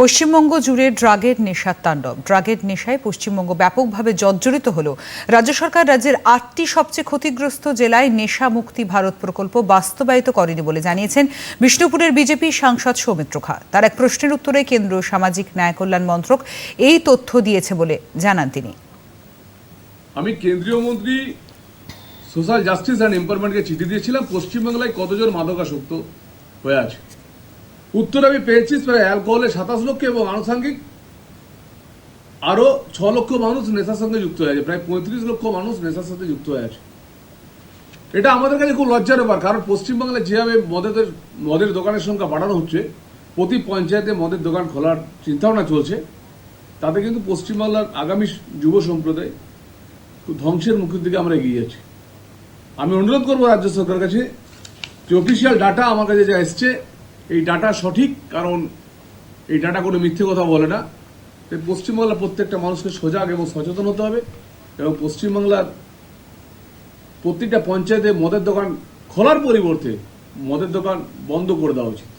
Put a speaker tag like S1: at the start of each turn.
S1: পশ্চিমবঙ্গ জুড়ে ড্রাগের নেশার তাণ্ডব। ড্রাগের নেশায় পশ্চিমবঙ্গ ব্যাপকভাবে জর্জরিত হল। রাজ্য সরকার রাজ্যের আটটি সবচেয়ে ক্ষতিগ্রস্ত জেলায় নেশা মুক্তি ভারত প্রকল্প বাস্তবায়িত করেনি বলে জানিয়েছেন বিষ্ণুপুরের বিজেপি সাংসদ সৌমিত্র খা। তার এক প্রশ্নের উত্তরে কেন্দ্রীয় সামাজিক ন্যায় কল্যাণ মন্ত্রক এই তথ্য দিয়েছে বলে জানান তিনি।
S2: আমি কেন্দ্রীয় মন্ত্রী সোশ্যাল জাস্টিস অ্যান্ড এম্পাওয়ারমেন্টকে চিঠি দিয়েছিলাম। পশ্চিমবাংলায় কতজন মাদকাসক্ত হয়ে আছে? উত্তরে আমি পেয়েছি, প্রায় অ্যালকোহলে সাতাশ লক্ষ এবং আনুষঙ্গিক আরও ছ লক্ষ মানুষ নেশার সঙ্গে যুক্ত হয়ে আছে, প্রায় পঁয়ত্রিশ লক্ষ মানুষ নেশার সাথে যুক্ত হয়ে আছে। এটা আমাদের কাছে খুব লজ্জার ব্যাপার, কারণ পশ্চিমবাংলায় যেভাবে মদের মদের দোকানের সংখ্যা বাড়ানো হচ্ছে, প্রতি পঞ্চায়েতে মদের দোকান খোলার চিন্তাভাবনা চলছে, তাতে কিন্তু পশ্চিমবাংলার আগামী যুব সম্প্রদায় ধ্বংসের মুখের দিকে আমরা এগিয়ে যাচ্ছি। আমি অনুরোধ করব রাজ্য সরকারের কাছে যে অফিসিয়াল ডাটা আমার কাছে যা এসছে এই ডাটা সঠিক, কারণ এই ডাটা কোনো মিথ্যে কথা বলে না। তাই পশ্চিমবাংলার প্রত্যেকটা মানুষকে সজাগ এবং সচেতন হতে হবে এবং পশ্চিমবাংলার প্রতিটা পঞ্চায়েতে মদের দোকান খোলার পরিবর্তে মদের দোকান বন্ধ করে দেওয়া উচিত।